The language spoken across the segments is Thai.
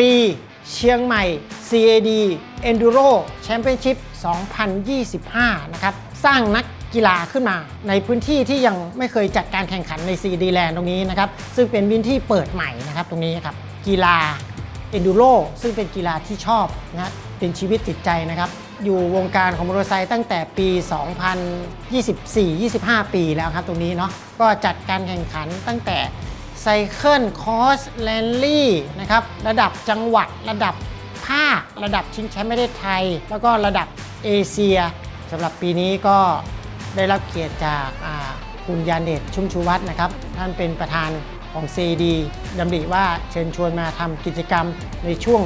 รีเชียงใหม่ CAD Enduro Championship 2025 นะครับ สร้างนักกีฬาขึ้นมาในพื้นที่ที่ยังไม่เคยจัดการแข่งขันใน CAD Land ตรงนี้นะครับ ซึ่งเป็นพื้นที่เปิดใหม่นะครับตรงนี้ครับ กีฬา Enduro ซึ่งเป็นกีฬาที่ชอบนะเป็นชีวิตจิตใจนะครับ อยู่วงการของมอเตอร์ไซค์ตั้งแต่ปี 2024-25 ปีแล้วครับตรงนี้เนาะก็จัดการแข่งขันตั้งแต่ ไซเคิลคอสแลนลี่นะครับระดับจังหวัดระดับภาคระดับชิงแชมป์ประเทศไทย แล้วก็ระดับเอเชียสำหรับปีนี้ก็ได้รับเกียรติจากคุณยานเดชชุ่มชูวัฒน์นะครับ ท่านเป็นประธานของ CD ดำริว่าเชิญชวนมาทำกิจกรรมในช่วง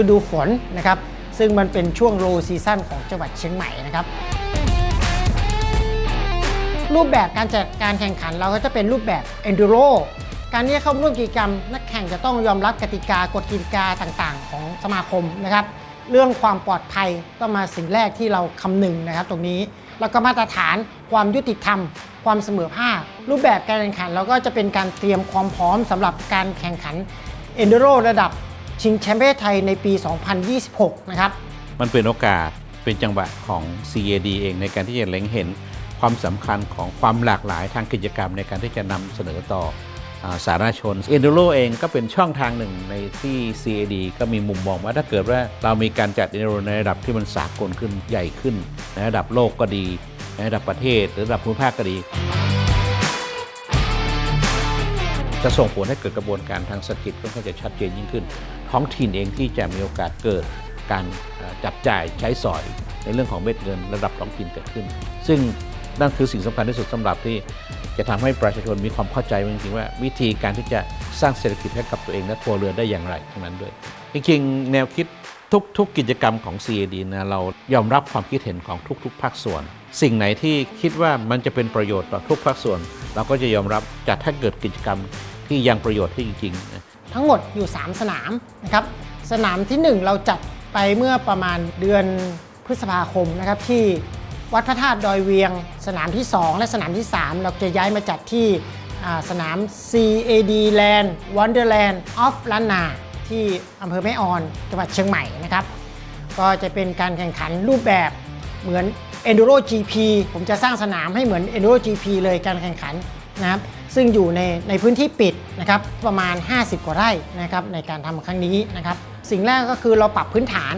ฤดูฝนนะครับ ซึ่งมันเป็นช่วงโลซีซั่นของจังหวัดเชียงใหม่นะครับ รูปแบบการจัดการแข่งขันเราก็จะเป็นรูปแบบ enduro การที่จะเข้าร่วมกิจกรรม นักแข่งจะต้องยอมรับกติกากฎกติกาต่างๆ ของสมาคมนะครับ เรื่องความปลอดภัยต้องมาสิ่งแรกที่เราคำนึงนะครับ ตรงนี้แล้วก็มาตรฐานความยุติธรรม ความเสมอภาครูปแบบการแข่งขันเราก็จะเป็นการเตรียมความพร้อมสำหรับการแข่งขัน enduro รระดับชิงแชมป์ประเทศไทยในปี 2026 นะครับ มันเป็นโอกาสเป็นจังหวะของ CAD เองในการที่จะเล็งเห็นความสำคัญของความหลากหลายทางกิจกรรมในการที่จะนำเสนอต่อ สาธารณชน Enduro เองก็เป็นช่องทางหนึ่งในที่ CAD ก็มีมุมมองว่าถ้าเกิดว่าเรามีการจัด Enduro ในระดับที่มันสากลขึ้นใหญ่ขึ้น ในระดับโลกก็ดี ในระดับประเทศหรือระดับภูมิภาคก็ดี จะส่งผลให้เกิดกระบวนการทางเศรษฐกิจค่อนข้างจะชัดเจนยิ่งขึ้น ท้องถิ่นเองที่จะมีโอกาสเกิดการจับจ่ายใช้สอยในเรื่องของเม็ดเงินระดับท้องถิ่นเกิดขึ้น ซึ่ง นั่นคือสิ่งสำคัญที่สุดสำหรับที่จะทำให้ประชาชนมีความเข้าใจจริงๆว่า วิธีการที่จะสร้างเศรษฐกิจให้กับตัวเองและครัวเรือนได้อย่างไรทั้งนั้นด้วย จริงๆ แนวคิดทุกๆกิจกรรมของ CAD นะเรายอมรับความคิดเห็นของทุก ๆ ภาคส่วน สิ่งไหนที่คิดว่ามันจะเป็นประโยชน์ต่อทุกภาคส่วน เราก็จะยอมรับจัดให้เกิดกิจกรรมที่ยังประโยชน์ที่จริงๆ ทั้งหมดอยู่ 3 สนามนะครับสนามที่ 1 เราจัดไปเมื่อประมาณเดือนพฤษภาคมนะครับที่ วัดพระธาตุดอยเวียง สนามที่ 2 และสนามที่ 3 เราจะย้ายมาจัดที่สนาม CAD Land Wonderland of ล้านนาที่อำเภอแม่ออนจังหวัดเชียงใหม่นะครับ ก็จะเป็นการแข่งขันรูปแบบเหมือน Enduro GP ผมจะสร้างสนามให้เหมือน Enduro GP เลยการแข่งขันนะครับ ซึ่งอยู่ในในพื้นที่ปิดนะครับประมาณ 50 กว่าไร่นะครับในการทำครั้งนี้นะครับ สิ่งแรกก็คือเราปรับพื้นฐาน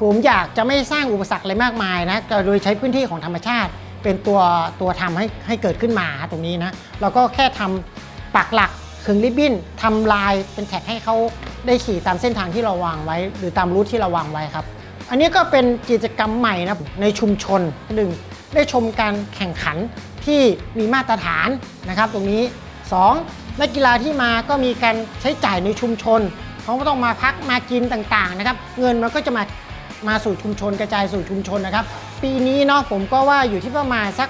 ผมอยากจะไม่สร้างอุปสรรคอะไรมากมายนะโดยใช้พื้นที่ของธรรมชาติ เป็นตัวตัวทำให้ให้เกิดขึ้นมาตรงนี้นะเราก็แค่ทำปักหลักขึงริบบิ้นทำลายเป็นแท็กให้เขาได้ขี่ตามเส้นทางที่เราวางไว้ หรือตามรูทที่เราวางไว้ครับ อันนี้ก็เป็นกิจกรรมใหม่นะในชุมชนหนึ่งได้ชมการแข่งขันที่มีมาตรฐานนะครับตรงนี้ 2. นักกีฬาที่มาก็มีการใช้จ่ายในชุมชน เขาก็ต้องมาพักมากินต่างๆนะครับ เงินมันก็จะมา มาสู่ชุมชนกระจายสู่ชุมชนนะครับ ปีนี้เนาะผมก็ว่าอยู่ที่ประมาณสัก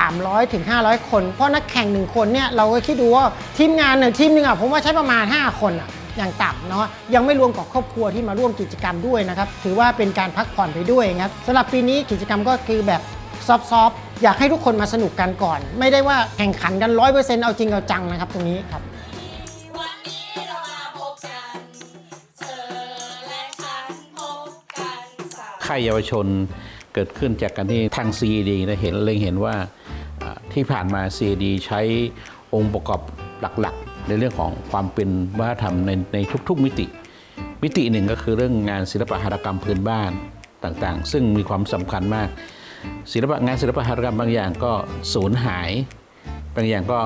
300ถึง500 คน เพราะนักแข่งหนึ่งคนเนี่ยเราก็คิดดูว่าทีมงานเนี่ยทีมหนึ่งอะผมว่าใช้ประมาณ 5 คนอะอย่างต่ำเนาะยังไม่รวมกับครอบครัวที่มาร่วมกิจกรรมด้วยนะครับถือว่าเป็นการพักผ่อนไปด้วยครับสำหรับปีนี้กิจกรรมก็คือแบบซอฟๆอยากให้ทุกคนมาสนุกกันก่อน ไม่ได้ว่าแข่งขันกัน 100%เอาจริงเอาจังนะครับตรงนี้ครับ ค่ายเยาวชนเกิดขึ้นจากการที่ทาง CED นะเห็นเล็งเห็นว่าที่ผ่านมา CED ใช้องค์ประกอบหลักๆ ในเรื่องของความเป็นวัฒนธรรมในในทุกๆมิติ มิติหนึ่งก็คือเรื่องงานศิลปหัตถกรรมพื้นบ้านต่างๆ ซึ่งมีความสำคัญมาก ศิลปะงานศิลปหัตถกรรมบางอย่างก็สูญหาย บางอย่างก็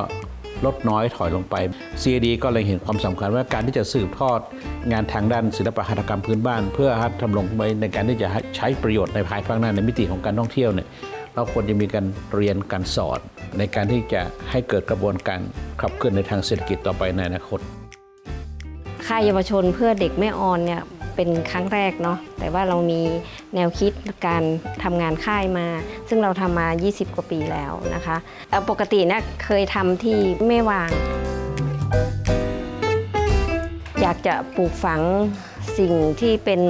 ลดน้อยถอยลงไป CAD ก็เลยเห็นความสำคัญว่าการที่จะสืบทอดงานทางด้านศิลปหัตถกรรมพื้นบ้าน เพื่อทำลงไปในการที่จะใช้ประโยชน์ในภายภาคหน้าในมิติของการท่องเที่ยวเนี่ยเราควรจะมีการเรียนการสอนในการที่จะให้เกิดกระบวนการขับเคลื่อนในทางเศรษฐกิจต่อไปในอนาคตค่ายเยาวชนเพื่อเด็กแม่ออนเนี่ย เป็นครั้งแรกเนาะแต่ว่าเรามีแนวคิดการทำงานค่ายมา ซึ่งเราทำมา 20 กว่าปีแล้วนะคะปกตินะเคยทำที่แม่วาง อยากจะปลูกฝังสิ่งที่เป็น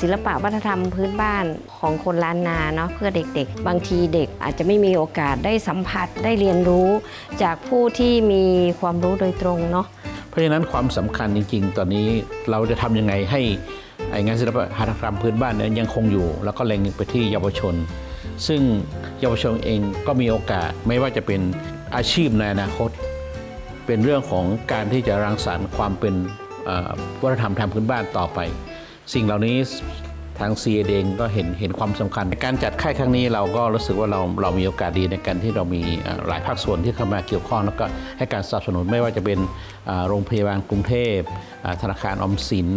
ศิลปะวัฒนธรรมพื้นบ้านของคนล้านนาเนาะเพื่อเด็กๆ บางทีเด็กอาจจะไม่มีโอกาสได้สัมผัสได้เรียนรู้ จากผู้ที่มีความรู้โดยตรงเนาะ ราะฉะนั้นความสำคัญจริง ๆ ตอนนี้เราจะทำยังไงให้ไงานศิลปะหัตถกรรมพื้นบ้านนี้ยยังคงอยู่ แล้วก็เล็งไปที่เยาวชน ซึ่งเยาวชนเองก็มีโอกาสไม่ว่าจะเป็นอาชีพในอนาคต เป็นเรื่องของการที่จะรังสรรค์ความเป็นวัฒนธรรมทางพื้นบ้านต่อไป สิ่งเหล่านี้ ทาง c ีเองก็เห็นเห็นความสำคัญในการจัดค่ายครั้งนี้เราก็รู้สึกว่าเราเรามีโอกาสดีในการที่เรามีหลายภาคส่วนที่เข้ามาเกี่ยวข้อง แล้วก็ให้การสนับสนุนไม่ว่าจะเป็นโรงพยาบาลกรุงเทพธนาคารอมสิน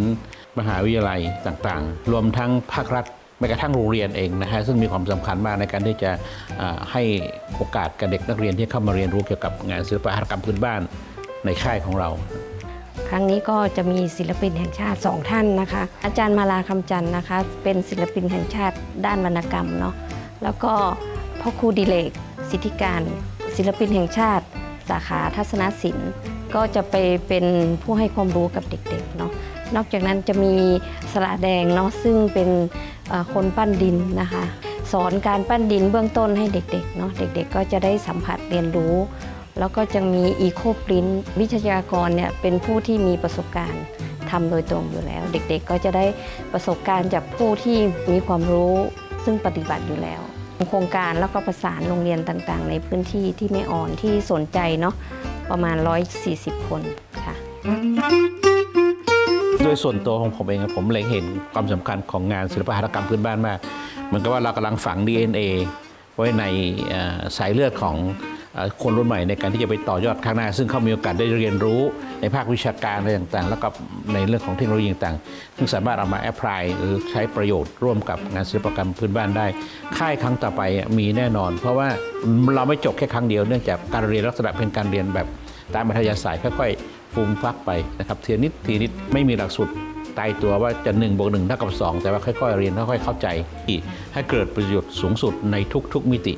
มหาวิทยาลัยต่างๆ รวมทั้งภาครัฐแม้กระทั่งโรงเรียนเองนะฮะซึ่งมีความสำคัญมากในการที่จะให้โอกาสกับเด็กนักเรียนที่เข้ามาเรียนรู้เกี่ยวกับงานศิลปะหัตถกรรมพื้นบ้านในค่ายของเรา ครั้งนี้ก็จะมีศิลปินแห่งชาติสองท่านนะคะ อาจารย์มาลาคำจันทร์นะคะ เป็นศิลปินแห่งชาติด้านวรรณกรรมเนาะแล้วก็พ่อครูดิเลกสิทธิการ ศิลปินแห่งชาติ สาขาทัศนศิลป์ ก็จะไปเป็นผู้ให้ความรู้กับเด็กๆเนาะนอกจากนั้นจะมีสระแดงเนาะซึ่งเป็นคนปั้นดินนะคะ สอนการปั้นดินเบื้องต้นให้เด็กๆเนาะเด็กๆ ก็จะได้สัมผัสเรียนรู้ แล้วก็จะมีอีโคปรินวิทยากรเนี่ยเป็นผู้ที่มีประสบการณ์ทำโดยตรงอยู่แล้ว เด็กๆก็จะได้ประสบการณ์จากผู้ที่มีความรู้ซึ่งปฏิบัติอยู่แล้ว โครงการแล้วก็ประสานโรงเรียนต่างๆ ในพื้นที่ที่ไม่อ่อนที่สนใจเนาะประมาณ 140 คนค่ะโดยส่วนตัวของผมเองผมเล็งเห็นความสำคัญของงานศิลปหัตถกรรมพื้นบ้านมากเหมือนกับว่าเรากำลังฝัง DNA ไว้ในสายเลือดของ คนรุ่นใหม่ในการที่จะไปต่อยอดข้างหน้า ซึ่งเขามีโอกาสได้เรียนรู้ในภาควิชาการอะไรต่างๆ แล้วก็ในเรื่องของเทคโนโลยีต่างๆซึ่งสามารถเอามาแอพพลายหรือใช้ประโยชน์ร่วมกับงานศิลปกรรมพื้นบ้านได้ ค่ายครั้งต่อไปมีแน่นอน เพราะว่าเราไม่จบแค่ครั้งเดียวเนื่องจากการเรียนลักษณะเป็นการเรียนแบบตามอัธยาศัยค่อยๆฟูมฟักไปนะครับทีละนิดทีนิดไม่มีหลักสูตรตายตัวว่าจะ1บวก1เท่ากับ2แต่ว่าค่อยๆเรียนค่อยๆเข้าใจที่ให้เกิดประโยชน์สูงสุดในทุกๆมิติ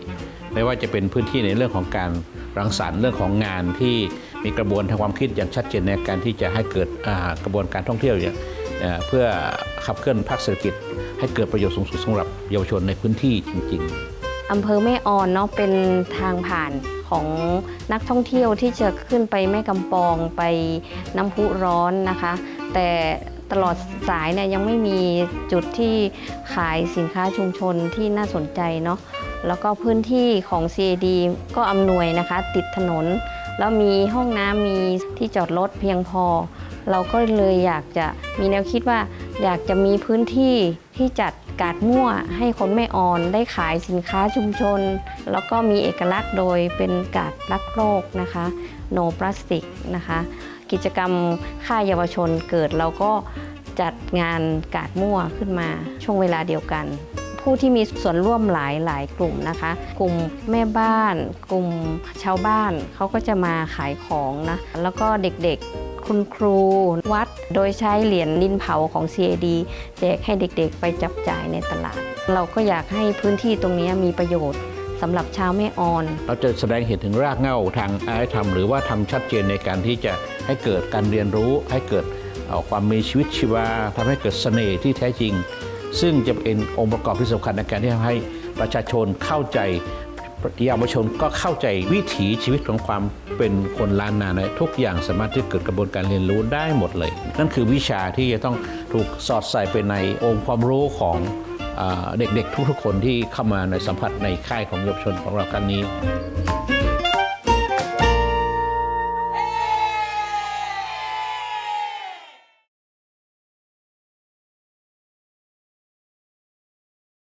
ไม่ว่าจะเป็นพื้นที่ในเรื่องของการรังสรรค์เรื่องของงานที่มีกระบวนทางความคิดอย่างชัดเจนในการที่จะให้เกิดกระบวนการท่องเที่ยวเพื่อขับเคลื่อนภาคเศรษฐกิจ ให้เกิดประโยชน์สูงสุดสำหรับเยาวชนในพื้นที่จริง ๆอำเภอแม่ออนเนาะเป็นทางผ่านของนักท่องเที่ยวที่จะขึ้นไปแม่กำปองไปน้ำพุร้อนนะคะ แต่ตลอดสายเนี่ยยังไม่มีจุดที่ขายสินค้าชุมชนที่น่าสนใจเนาะ แล้วก็พื้นที่ของ CAD ก็อำนวยนะคะ ติดถนน แล้วมีห้องน้ำมีที่จอดรถเพียงพอ เราก็เลยอยากจะมีแนวคิดว่า อยากจะมีพื้นที่ที่จัดกาดมั่วให้คนไม่อ่อนได้ขายสินค้าชุมชน แล้วก็มีเอกลักษณ์โดยเป็นกาดรักโลกนะคะ no plastic นะคะ กิจกรรมค่ายเยาวชนเกิดเราก็จัดงานกาดมั่วขึ้นมาช่วงเวลาเดียวกัน ผู้ที่มีส่วนร่วมหลายหลายกลุ่มนะคะ กลุ่มแม่บ้าน กลุ่มชาวบ้านเขาก็จะมาขายของนะแล้วก็เด็กๆคุณครูวัด โดยใช้เหรียญดินเผาของ CAD แจกให้เด็กๆไปจับจ่ายในตลาด เราก็อยากให้พื้นที่ตรงนี้มีประโยชน์สำหรับชาวแม่ออน เราจะแสดงเห็นถึงรากเหง้าทางอารยธรรม หรือว่าทำชัดเจนในการที่จะให้เกิดการเรียนรู้ให้เกิดความมีชีวิตชีวาทำให้เกิดเสน่ห์ที่แท้จริง ซึ่งจะเป็นองค์ประกอบที่สำคัญในการที่ทำให้ประชาชนเข้าใจเยาวชนก็เข้าใจวิถีชีวิตของความเป็นคนล้านนาในทุกอย่างสามารถที่เกิดกระบวนการเรียนรู้ได้หมดเลย นั่นคือวิชาที่จะต้องถูกสอดใส่ไปในองค์ความรู้ของเด็กๆ ทุกๆคนที่เข้ามาในสัมผัสในค่ายของเยาวชนของเราครั้งนี้